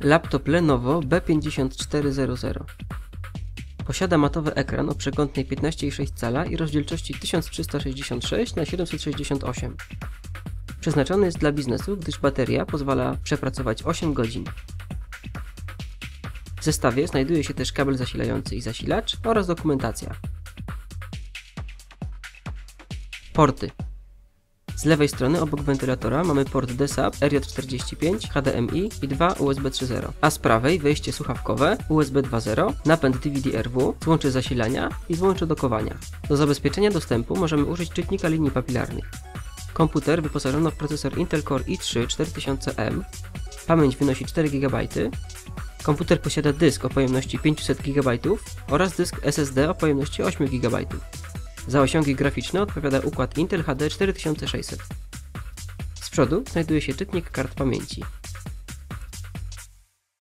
Laptop Lenovo B5400. Posiada matowy ekran o przekątnej 15,6 cala i rozdzielczości 1366 x 768. Przeznaczony jest dla biznesu, gdyż bateria pozwala przepracować 8 godzin. W zestawie znajduje się też kabel zasilający i zasilacz oraz dokumentacja. Porty. Z lewej strony obok wentylatora mamy port DSAP RJ45 HDMI i dwa USB 3.0, a z prawej wejście słuchawkowe USB 2.0, napęd DVD-RW, złącze zasilania i złącze dokowania. Do zabezpieczenia dostępu możemy użyć czytnika linii papilarnych. Komputer wyposażono w procesor Intel Core i3 4000M, pamięć wynosi 4 GB, komputer posiada dysk o pojemności 500 GB oraz dysk SSD o pojemności 8 GB. Za osiągi graficzne odpowiada układ Intel HD 4600. Z przodu znajduje się czytnik kart pamięci.